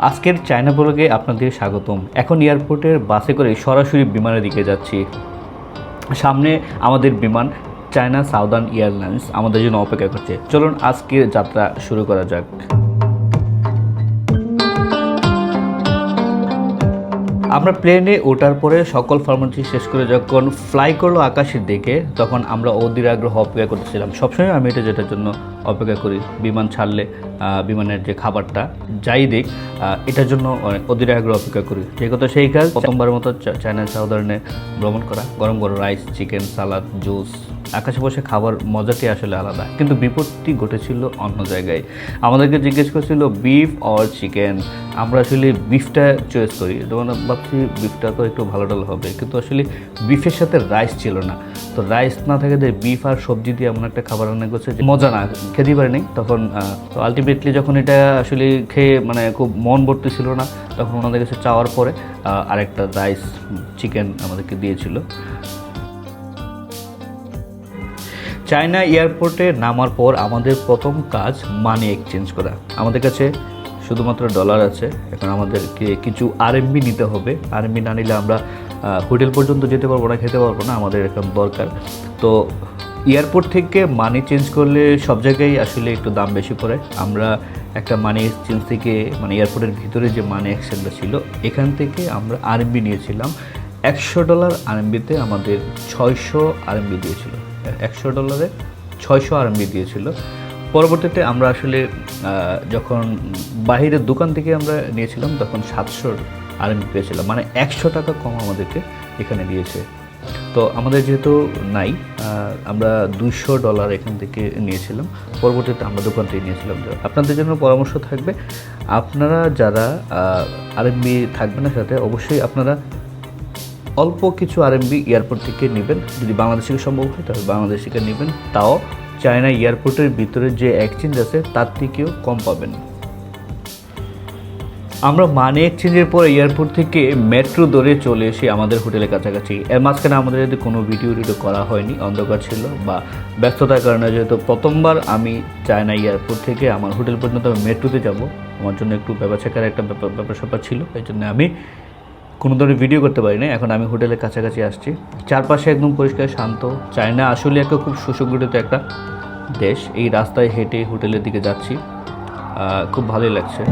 আজকের চায়না ব্লগে আপনাদের স্বাগতম। এখন এয়ারপোর্টের বাসে করে সরাসরি বিমানের দিকে যাচ্ছি। সামনে আমাদের বিমান, চায়না সাউদার্ন এয়ারলাইন্স আমাদের জন্য অপেক্ষা করছে। চলুন আজকের যাত্রা শুরু করা যাক। আমরা প্লেনে ওঠার পরে সকল ফর্মালিটি শেষ করে যখন ফ্লাই করল আকাশের দিকে, তখন আমরা অধীর আগ্রহ অপেক্ষা করতেছিলাম। সবসময় আমি এটা যেটার জন্য অপেক্ষা করি, বিমান ছাড়লে বিমানের যে খাবারটা, যাই দিক এটার জন্য অধীর আগ্রহ অপেক্ষা করি। যে কথা সেই কাজ, প্রথমবারের মতো চায়না সাউদার্নে ভ্রমণ করা, গরম গরম রাইস চিকেন সালাদ জুস আকাশে বসে খাবার মজাটি আসলে আলাদা, কিন্তু বিপত্তি ঘটেছিল অন্য জায়গায়। আমাদেরকে জিজ্ঞেস করছিল, বিফ অর চিকেন? আমরা আসলে বিফটা চয়েস করি। যেমন ভাবছি, বিফটা তো একটু ভালো ডাল হবে। কিন্তু আসলে বিফের সাথে রাইস ছিল না। তো রাইস না থাকে যে বিফ আর সবজি দিয়ে এমন একটা খাবার রান্না করছে যে মজা না, খেতেই পারিনি। তখন তো আলটিমেটলি যখন এটা আসলে খেয়ে মানে খুব মন ভর্তি ছিল না, তখন ওনাদের কাছে চাওয়ার পরে আরেকটা রাইস চিকেন আমাদেরকে দিয়েছিল। চায়না এয়ারপোর্টে নামার পর আমাদের প্রথম কাজ মানি এক্সচেঞ্জ করা। আমাদের কাছে শুধুমাত্র ডলার আছে। এখন আমাদেরকে কিছু আরএমবি নিতে হবে। আরএমবি না নিলে আমরা হোটেল পর্যন্ত যেতে পারব না, খেতে পারব না, আমাদের এখন দরকার। তো এয়ারপোর্ট থেকে মানি চেঞ্জ করলে সব জায়গায় আসলে একটু দাম বেশি পড়ে। আমরা একটা মানি এক্সচেঞ্জ থেকে মানে এয়ারপোর্টের ভিতরে যে মানি এক্সচেঞ্জটা ছিল, এখান থেকে আমরা আরএমবি নিয়েছিলাম। একশো ডলার আরএমবিতে আমাদের ছয়শো আরএমবি দিয়েছিল। একশো ডলারে ছয়শো আরএমবি দিয়েছিল। পরবর্তীতে আমরা আসলে যখন বাহিরের দোকান থেকে আমরা নিয়েছিলাম, তখন সাতশো আরএমবি পেয়েছিলাম। মানে একশো টাকা কম আমাদেরকে এখানে দিয়েছে। তো আমাদের যেহেতু নাই আমরা দুইশো ডলার এখান থেকে নিয়েছিলাম। পরবর্তীতে আমরা দোকান থেকে নিয়েছিলাম। আপনাদের জন্য পরামর্শ থাকবে, আপনারা যারা আরএমবি থাকবে না, সাথে অবশ্যই আপনারা অল্প কিছু আরএমবি এয়ারপোর্ট থেকে নেবেন। যদি বাংলাদেশ থেকে সম্ভব হয়, তাহলে বাংলাদেশ থেকে নেবেন। তাও চায়না এয়ারপোর্টের ভিতরে যে এক্সচেঞ্জ আছে, তার থেকেও কম পাবেন। আমরা মানি এক্সচেঞ্জের পর এয়ারপোর্ট থেকে মেট্রো ধরে চলে এসে আমাদের হোটেলের কাছাকাছি। এর মাঝখানে আমাদের যদি কোনো ভিডিও টিডিও করা হয়নি, অন্ধকার ছিল বা ব্যস্ততার কারণে। যেহেতু প্রথমবার আমি চায়না এয়ারপোর্ট থেকে আমার হোটেল পর্যন্ত আমি মেট্রোতে যাব, আমার জন্য একটু ব্যবসাকার একটা ব্যাপার ব্যাপার স্যাপার ছিল এই জন্য আমি কোনো ধরনের ভিডিও করতে পারিনি। এখন আমি হোটেলের কাছাকাছি আসছি। চারপাশে একদম পরিষ্কার, শান্ত। চায়না আসলে একটা খুব সুসংগঠিত একটা দেশ। এই রাস্তায় হেঁটে হোটেলের দিকে যাচ্ছি। খুব ভালোই লাগছে।